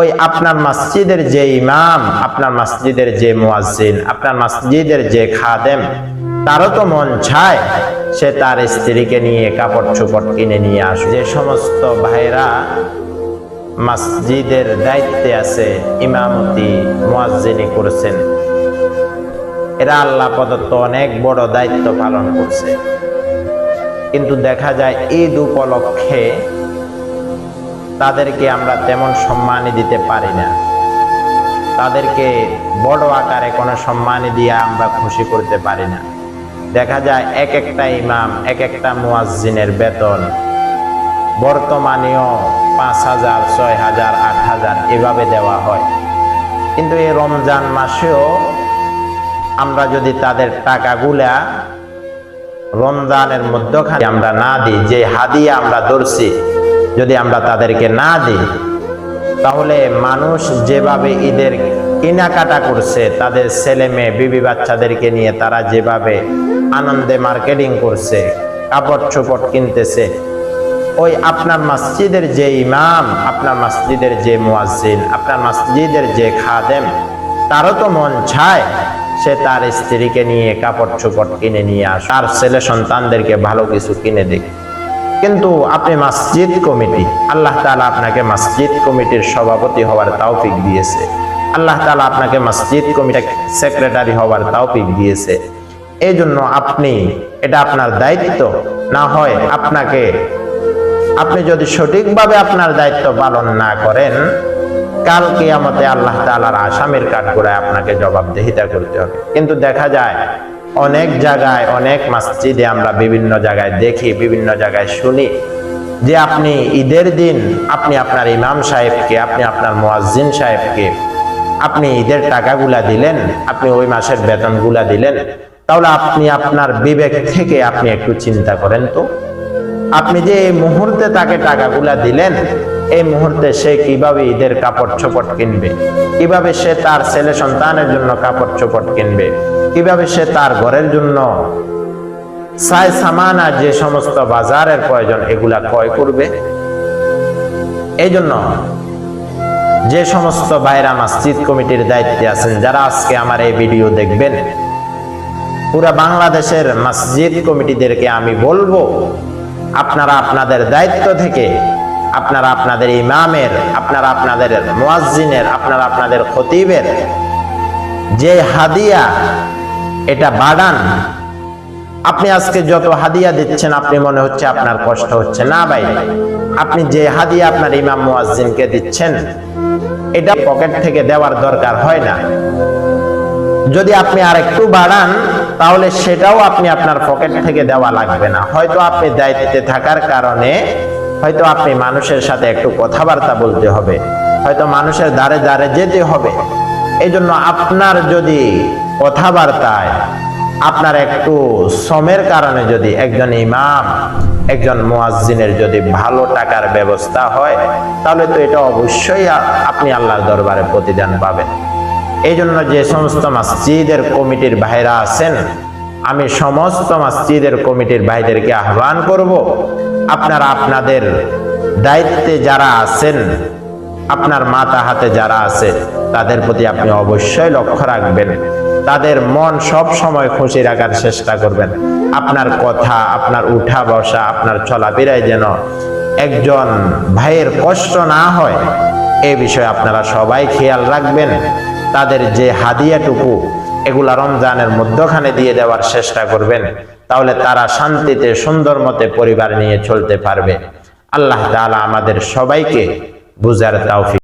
ওই আপনার মসজিদের যে ইমাম, আপনার মসজিদের যে মুয়াজ্জিন, আপনার মসজিদের যে খাদেম, তারও তো মন চায় সে তার স্ত্রীকে নিয়ে কাপড় চোপড় কিনে নিয়ে আসে যে সমস্ত ভাইরা মসজিদের দায়িত্বে আছে, ইমামতি মুয়াজ্জিনি করছেন। এরা আল্লাহ প্রদত্ত অনেক বড় দায়িত্ব পালন করছে। কিন্তু দেখা যায় ঈদ উপলক্ষে তাদেরকে আমরা তেমন সম্মানই দিতে পারি না। তাদেরকে বড় আকারে কোনো সম্মানই দিয়ে আমরা খুশি করতে পারি না। দেখা যায় এক একটা ইমাম, এক একটা মুয়াজ্জিনের বেতন, বর্তমানেও পাঁচ হাজার, ছয় হাজার, আট হাজার এভাবে দেওয়া হয়। কিন্তু এই রমজান মাসেও আমরা যদি তাদের টাকাগুলা রমজানের মধ্যখানে আমরা না দিই, যে হাদিয়া আমরা ধরছি যদি আমরা তাদেরকে না দিই, তাহলে মানুষ যেভাবে ঈদের কেনাকাটা করছে, তাদের ছেলে মেয়ে, বিবি বাচ্চাদেরকে নিয়ে তারা যেভাবে আনন্দে মার্কেটিং করছে কাপড় চোপড় কিনতেছে, ওই আপনার মসজিদের যে ইমাম, আপনার মসজিদের যে মুয়াজ্জিন, আপনার মসজিদের যে খাদেম, তারও তো মন চায় সে তার স্ত্রীকে নিয়ে কাপড় চোপড় কিনে নিয়ে আস তার ছেলে সন্তানদেরকে ভালো কিছু কিনে দিক। কিন্তু আপনি মসজিদ কমিটি আল্লাহ তাআলা আপনাকে মসজিদ কমিটির সভাপতি হওয়ার তৌফিক দিয়েছে। আল্লাহ তাআলা আপনাকে মসজিদ কমিটির সেক্রেটারি হওয়ার তৌফিক দিয়েছে। এই জন্য আপনি, এটা আপনার দায়িত্ব, না হয় আপনাকে, আপনি যদি সঠিকভাবে আপনার দায়িত্ব পালন না করেন, কাল কিয়ামতে আল্লাহ তাআলার আসামির কাঠগড়ায় আপনাকে জবাবদিহিতা করতে হবে। কিন্তু দেখা যায় অনেক জায়গায়, অনেক মসজিদে আমরা বিভিন্ন জায়গায় দেখি, বিভিন্ন জায়গায় শুনি যে আপনি ঈদের দিন, আপনি আপনার ইমাম সাহেবকে, আপনি আপনার মুয়াজ্জিন সাহেবকে, আপনি ঈদের টাকাগুলা দিলেন, আপনি ওই মাসের বেতনগুলা দিলেন। তাহলে আপনি আপনার বিবেক থেকে আপনি একটু চিন্তা করেন তো। আপনি যে এই মুহূর্তে তাকে টাকাগুলা দিলেন, এই মুহূর্তে সে কীভাবে ঈদের কাপড় চোপড় কিনবে? কীভাবে সে তার ছেলে সন্তানের জন্য কাপড় চোপড় কিনবে? কীভাবে সে তার ঘরের জন্য সাই সামানা, যে সমস্ত বাজারের প্রয়োজন, এগুলা ক্রয় করবে? এই জন্য যে সমস্ত ভাইরা মসজিদ কমিটির দায়িত্বে আছেন, যারা আজকে আমার এই ভিডিও দেখবেন, পুরা বাংলাদেশের মসজিদ কমিটিদেরকে আমি বলব, আপনারা আপনাদের দায়িত্ব থেকে, আপনারা আপনাদের ইমামের, আপনারা আপনাদের মুয়াজ্জিনের, আপনারা আপনাদের খতিবের যে হাদিয়া এটা বাড়ান আপনি আজকে যত হাদিয়া দিচ্ছেন, আপনি মনে হচ্ছে আপনার কষ্ট হচ্ছে। না ভাই, আপনি যে হাদিয়া আপনার ইমাম মুয়াজ্জিনকে দিচ্ছেন, এটা পকেট থেকে দেওয়ার দরকার হয় না। যদি আপনি আর একটু বাড়ান, তাহলে সেটাও আপনি আপনার পকেট থেকে দেওয়া লাগবে না। হয়তো আপনি দায়িত্বে থাকার কারণে, হয়তো আপনি মানুষের সাথে একটু কথাবার্তা বলতে হবে, হয়তো মানুষের দ্বারে দ্বারে যেতে হবে। এই জন্য আপনার যদি কথাবার্তায় আপনার একটু শ্রমের কারণে যদি একজন ইমাম, একজন মুয়াজ্জিনের যদি ভালো টাকার ব্যবস্থা হয়, তাহলে তো এটা অবশ্যই আপনি আল্লাহর দরবারে প্রতিদান পাবেন। এই জন্য যে সমস্ত মসজিদের কমিটির ভাইরা আছেন, আমি সমস্ত মসজিদের কমিটির ভাইদেরকে আহ্বান করব, আপনারা আপনাদের দায়িত্বে যারা আছেন, আপনার মাথা হাতে যারা আছে, তাদের প্রতি আপনি অবশ্যই লক্ষ্য রাখবেন। তাদের মন সব সময় খুশি রাখার চেষ্টা করবেন। আপনার কথা, আপনার উঠা বসা, আপনার চলাফেরায় যেন একজন ভাইয়ের কষ্ট না হয় এই বিষয়ে আপনারা সবাই খেয়াল রাখবেন। তাদের যে হাদিয়াটুকু, এগুলা রমজানের মধ্যখানে দিয়ে দেওয়ার চেষ্টা করবেন, তাহলে তারা শান্তিতে, সুন্দর মতে পরিবার নিয়ে চলতে পারবে। আল্লাহ তাআলা আমাদের সবাইকে বুঝার তৌফিক